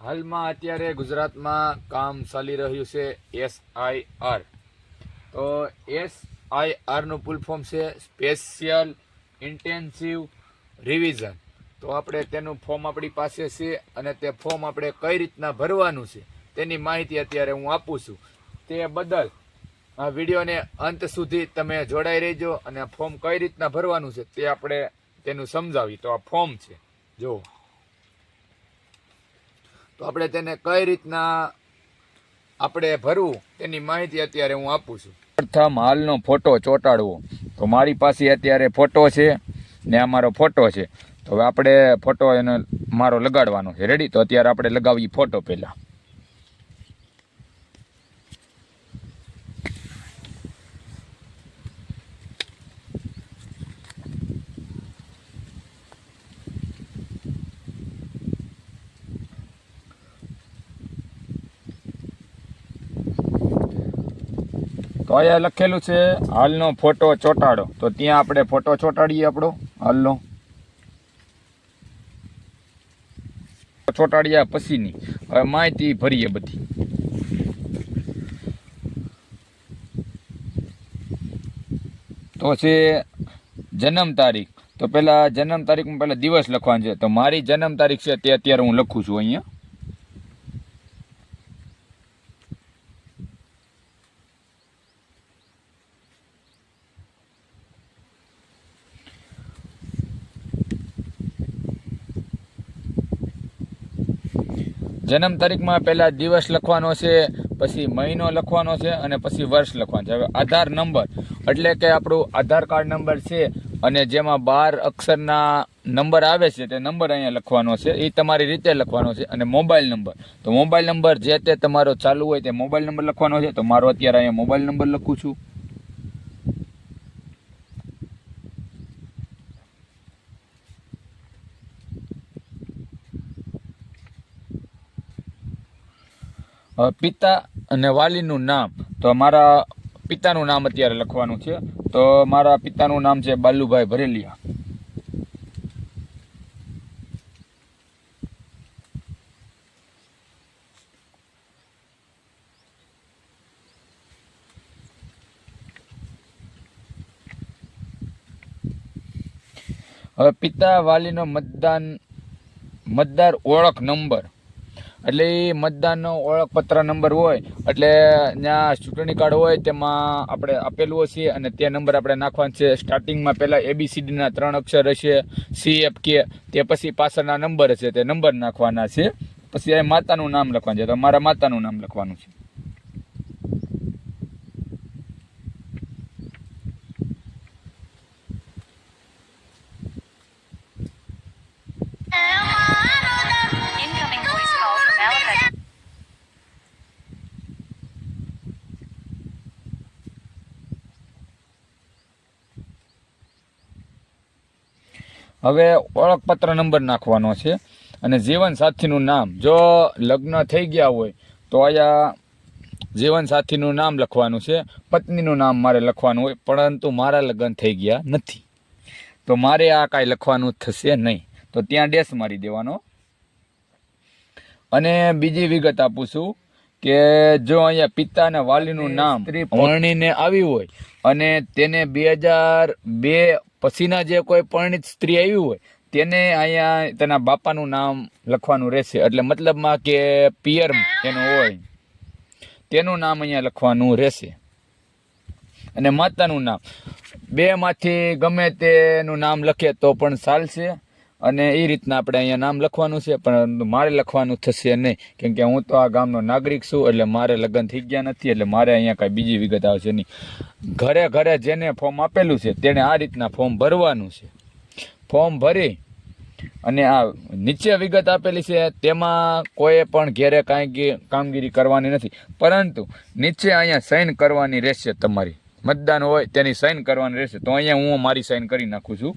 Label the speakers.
Speaker 1: હાલમાં અત્યારે ગુજરાતમાં કામ ચાલી રહ્યું છે એસઆઈઆર તો એસઆઈઆરનું ફૂલ ફોર્મ છે સ્પેશિયલ ઇન્ટેન્સિવ રિવિઝન તો આપણે તેનું ફોર્મ આપણી પાસે છે અને તે ફોર્મ આપણે કઈ રીતના ભરવાનું છે તેની માહિતી અત્યારે હું આપું છું. તે બદલ આ વિડીયોને અંત સુધી તમે જોડાઈ રહેજો અને ફોર્મ કઈ રીતના ભરવાનું છે તે આપણે તેનું સમજાવી. તો આ ફોર્મ છે. જો તો આપણે તેને કઈ રીતના આપણે ભરવું, તેની માહિતી અત્યારે હું આપું છું. પ્રથમ હાલનો ફોટો ચોંટાડવો. તો મારી પાસે અત્યારે ફોટો છે ને આ મારો ફોટો છે. તો હવે આપણે ફોટો એનો મારો લગાડવાનો છે. રેડી તો અત્યારે આપણે લગાવીએ ફોટો પહેલાં. તો અહીંયા લખેલું છે, હાલનો ફોટો ચોંટાડો. તો ત્યાં આપણે ફોટો ચોંટાડીએ આપણો, હાલનો. ચોંટાડ્યા પછીની. હવે માહિતી ભરીએ બધી. તો છે જન્મ તારીખ. તો પહેલાં જન્મ તારીખમાં પહેલાં દિવસ લખવાનું છે. તો મારી જન્મ તારીખ છે તે અત્યારે હું લખું છું અહીંયા. જન્મ તારીખમાં પહેલાં દિવસ લખવાનો છે, પછી મહિનો લખવાનો છે અને પછી વર્ષ લખવાનું છે. હવે આધાર નંબર, એટલે કે આપણું આધાર કાર્ડ નંબર છે અને જેમાં બાર અક્ષરના નંબર આવે છે, તે નંબર અહીંયા લખવાનો છે. એ તમારી રીતે લખવાનો છે અને મોબાઈલ નંબર. તો મોબાઈલ નંબર જે તે તમારો ચાલુ હોય તે મોબાઈલ નંબર લખવાનો છે. તો મારો અત્યારે અહીંયા મોબાઈલ નંબર લખું છું. પિતા અને વાલીનું નામ. તો મારા પિતાનું નામ અત્યારે લખવાનું છે. તો મારા પિતાનું નામ છે બાલુભાઈ ભરેલિયા. હવે પિતા વાલીનો મતદાન, મતદાર ઓળખ નંબર. એટલે એ મતદાનનો ઓળખપત્ર નંબર હોય, એટલે ત્યાં ચૂંટણી કાર્ડ હોય, તેમાં આપણે આપેલું હશે અને તે નંબર આપણે નાખવાનો છે. સ્ટાર્ટિંગમાં પહેલાં એબીસીડીના ત્રણ અક્ષર હશે સી એફ કે તે પછી પાછળના નંબર હશે, તે નંબર નાખવાના છે. પછી એ માતાનું નામ લખવાનું છે. તો મારા માતાનું નામ લખવાનું છે. હવે ઓળખપત્ર નંબર નાખવાનો છે અને જીવનસાથીનું નામ. જો લગ્ન થઈ ગયા હોય તો અહીંયા જીવનસાથીનું નામ લખવાનું છે. પત્નીનું નામ મારે લખવાનું હોય પરંતુ મારા લગ્ન થઈ ગયા નથી. તો મારે આ કાંઈ લખવાનું થશે નહીં. તો ત્યાં ડેશ મારી દેવાનો. અને બીજી વિગત આપું છું કે જો અહીંયા પિતા અને વાલીનું નામ પરણીને આવી હોય અને તેને બે હજાર બે પછીના જે કોઈ પરણિત સ્ત્રી આવી હોય, તેને અહીંયા તેના બાપાનું નામ લખવાનું રહેશે. એટલે મતલબમાં કે પિયર એનું હોય, તેનું નામ અહીંયા લખવાનું રહેશે. અને માતાનું નામ. બેમાંથી ગમે તેનું નામ લખે તો પણ ચાલશે. અને એ રીતના આપણે અહીંયા નામ લખવાનું છે પણ મારે લખવાનું થશે નહીં. કેમ કે હું તો આ ગામનો નાગરિક છું, એટલે મારે લગ્ન થઈ ગયા નથી, એટલે મારે અહીંયા કાંઈ બીજી વિગત આવશે નહીં. ઘરે ઘરે જેને ફોર્મ આપેલું છે, તેણે આ રીતના ફોર્મ ભરવાનું છે. ફોર્મ ભરી અને આ નીચે વિગત આપેલી છે, તેમાં કોઈ પણ ઘેરે કાંઈ કામગીરી કરવાની નથી. પરંતુ નીચે અહીંયા સાઈન કરવાની રહેશે તમારી. મતદાન હોય તેની સાઈન કરવાની રહેશે. તો અહીંયા હું મારી સાઈન કરી નાખું છું.